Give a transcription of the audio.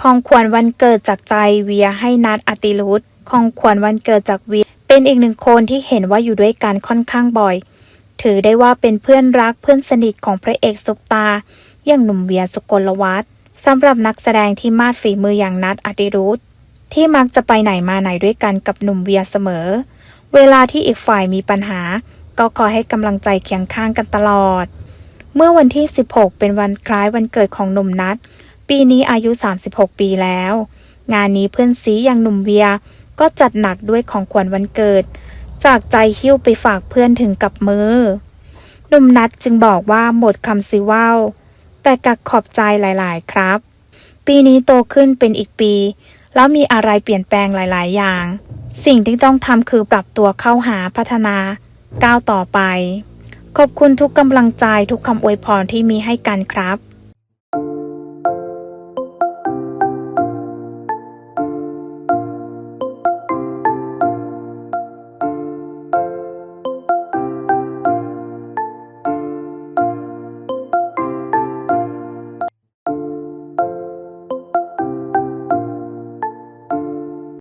ของขวัญวันเกิดจากใจเวียให้นัดอติรุธของขวัญวันเกิดจากเวีย เป็นอีกหนึ่งคนที่เห็นว่าอยู่ด้วยกันค่อนข้างบ่อย ถือได้ว่าเป็นเพื่อนรักเพื่อนสนิทของพระเอกซุปตา อย่างหนุ่มเวียสุกลวัฒน์สำหรับนักแสดงที่มาดฝีมืออย่างนัดอติรุธที่มักจะไปไหนมาไหนด้วยกันกับหนุ่มเวียเสมอ เวลาที่อีกฝ่ายมีปัญหา ก็คอยให้กำลังใจเคียงข้างกันตลอด เมื่อวันที่ 16 เป็นวันคล้ายวันเกิดของหนุ่มนัด ปีนี้อายุ 36 ปีแล้ว งานนี้เพื่อนซีอย่างหนุ่มเวีย ก็จัดหนักด้วยของขวัญวันเกิด จากใจหิ้วไปฝากเพื่อนถึงกับมือ หนุ่มนัดจึงบอกว่าหมดคำซิว่าวแต่กักขอบใจหลาย ๆ ครับ ปีนี้โตขึ้นเป็นอีกปี แล้วมีอะไรเปลี่ยนแปลงหลาย ๆ อย่าง สิ่งที่ต้องทำคือปรับตัวเข้าหาพัฒนา ก้าวต่อไป ขอบคุณทุกกำลังใจทุกคำอวยพรที่มีให้กันครับ